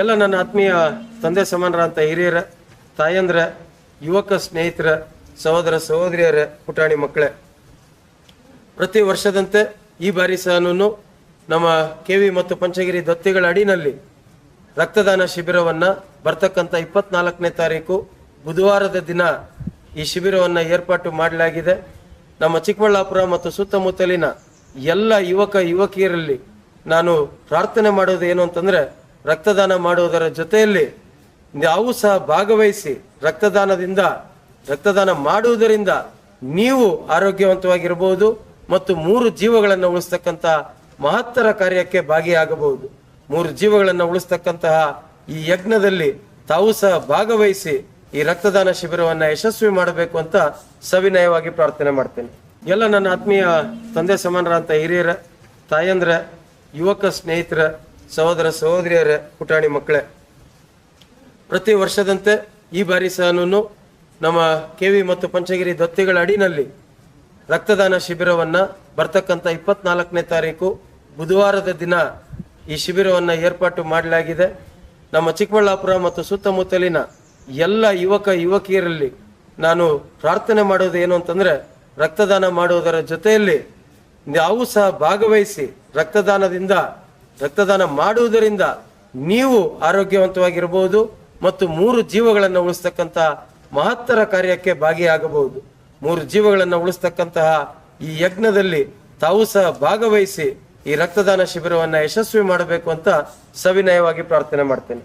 ಎಲ್ಲ ನನ್ನ ಆತ್ಮೀಯ ತಂದೆ ಸಮಾನರಂತ ಹಿರಿಯರ, ತಾಯಂದ್ರ, ಯುವಕ ಸ್ನೇಹಿತರ, ಸಹೋದರ ಸಹೋದರಿಯರ ಪುಟಾಣಿ ಮಕ್ಕಳೇ, ಪ್ರತಿ ವರ್ಷದಂತೆ ಈ ಬಾರಿ ಸಹ ನಮ್ಮ ಕೆವಿ ಮತ್ತು ಪಂಚಗಿರಿ ದತ್ತಿಗಳ ಅಡಿನಲ್ಲಿ ರಕ್ತದಾನ ಶಿಬಿರವನ್ನ ಬರ್ತಕ್ಕಂಥ ಇಪ್ಪತ್ನಾಲ್ಕನೇ ತಾರೀಕು ಬುಧವಾರದ ದಿನ ಈ ಶಿಬಿರವನ್ನ ಏರ್ಪಾಟು ಮಾಡಲಾಗಿದೆ. ನಮ್ಮ ಚಿಕ್ಕಬಳ್ಳಾಪುರ ಮತ್ತು ಸುತ್ತಮುತ್ತಲಿನ ಎಲ್ಲ ಯುವಕ, ಯುವಕಿಯರಲ್ಲಿ ನಾನು ಪ್ರಾರ್ಥನೆ ಮಾಡೋದು ಏನು ಅಂತಂದ್ರೆ ರಕ್ತದಾನ ಮಾಡುವುದರ ಜೊತೆಯಲ್ಲಿ ನಾವು ಸಹ ಭಾಗವಹಿಸಿ ರಕ್ತದಾನದಿಂದ, ರಕ್ತದಾನ ಮಾಡುವುದರಿಂದ ನೀವು ಆರೋಗ್ಯವಂತವಾಗಿರಬಹುದು ಮತ್ತು ಮೂರು ಜೀವಗಳನ್ನು ಉಳಿಸ್ತಕ್ಕಂಥ ಮಹತ್ತರ ಕಾರ್ಯಕ್ಕೆ ಭಾಗಿಯಾಗಬಹುದು. ಮೂರು ಜೀವಗಳನ್ನು ಉಳಿಸ್ತಕ್ಕಂತಹ ಈ ಯಜ್ಞದಲ್ಲಿ ತಾವು ಸಹ ಭಾಗವಹಿಸಿ ಈ ರಕ್ತದಾನ ಶಿಬಿರವನ್ನ ಯಶಸ್ವಿ ಮಾಡಬೇಕು ಅಂತ ಸವಿನಯವಾಗಿ ಪ್ರಾರ್ಥನೆ ಮಾಡ್ತೇನೆ. ಎಲ್ಲ ನನ್ನ ಆತ್ಮೀಯ ತಂದೆ ಸಮಾನರಂತ ಹಿರಿಯರ, ತಾಯಂದ್ರ, ಯುವಕ ಸ್ನೇಹಿತರ ಸಹೋದರ ಸಹೋದರಿಯರ ಪುಟಾಣಿ ಮಕ್ಕಳೇ, ಪ್ರತಿ ವರ್ಷದಂತೆ ಈ ಬಾರಿ ಸಹ ನಮ್ಮ ಕೆವಿ ಮತ್ತು ಪಂಚಗಿರಿ ದತ್ತಿಗಳ ಅಡಿನಲ್ಲಿ ರಕ್ತದಾನ ಶಿಬಿರವನ್ನು ಬರ್ತಕ್ಕಂಥ ಇಪ್ಪತ್ನಾಲ್ಕನೇ ತಾರೀಕು ಬುಧವಾರದ ದಿನ ಈ ಶಿಬಿರವನ್ನು ಏರ್ಪಾಟು ಮಾಡಲಾಗಿದೆ. ನಮ್ಮ ಚಿಕ್ಕಬಳ್ಳಾಪುರ ಮತ್ತು ಸುತ್ತಮುತ್ತಲಿನ ಎಲ್ಲ ಯುವಕ ಯುವಕಿಯರಲ್ಲಿ ನಾನು ಪ್ರಾರ್ಥನೆ ಮಾಡೋದು ಏನು ಅಂತಂದರೆ, ರಕ್ತದಾನ ಮಾಡುವುದರ ಜೊತೆಯಲ್ಲಿ ನಾವು ಸಹ ಭಾಗವಹಿಸಿ ರಕ್ತದಾನದಿಂದ ರಕ್ತದಾನ ಮಾಡುವುದರಿಂದ ನೀವು ಆರೋಗ್ಯವಂತವಾಗಿರಬಹುದು ಮತ್ತು ಮೂರು ಜೀವಗಳನ್ನು ಉಳಿಸ್ತಕ್ಕಂಥ ಮಹತ್ತರ ಕಾರ್ಯಕ್ಕೆ ಭಾಗಿಯಾಗಬಹುದು. ಮೂರು ಜೀವಗಳನ್ನು ಉಳಿಸ್ತಕ್ಕಂತಹ ಈ ಯಜ್ಞದಲ್ಲಿ ತಾವು ಸಹ ಭಾಗವಹಿಸಿ ಈ ರಕ್ತದಾನ ಶಿಬಿರವನ್ನು ಯಶಸ್ವಿ ಮಾಡಬೇಕು ಅಂತ ಸವಿನಯವಾಗಿ ಪ್ರಾರ್ಥನೆ ಮಾಡ್ತೇನೆ.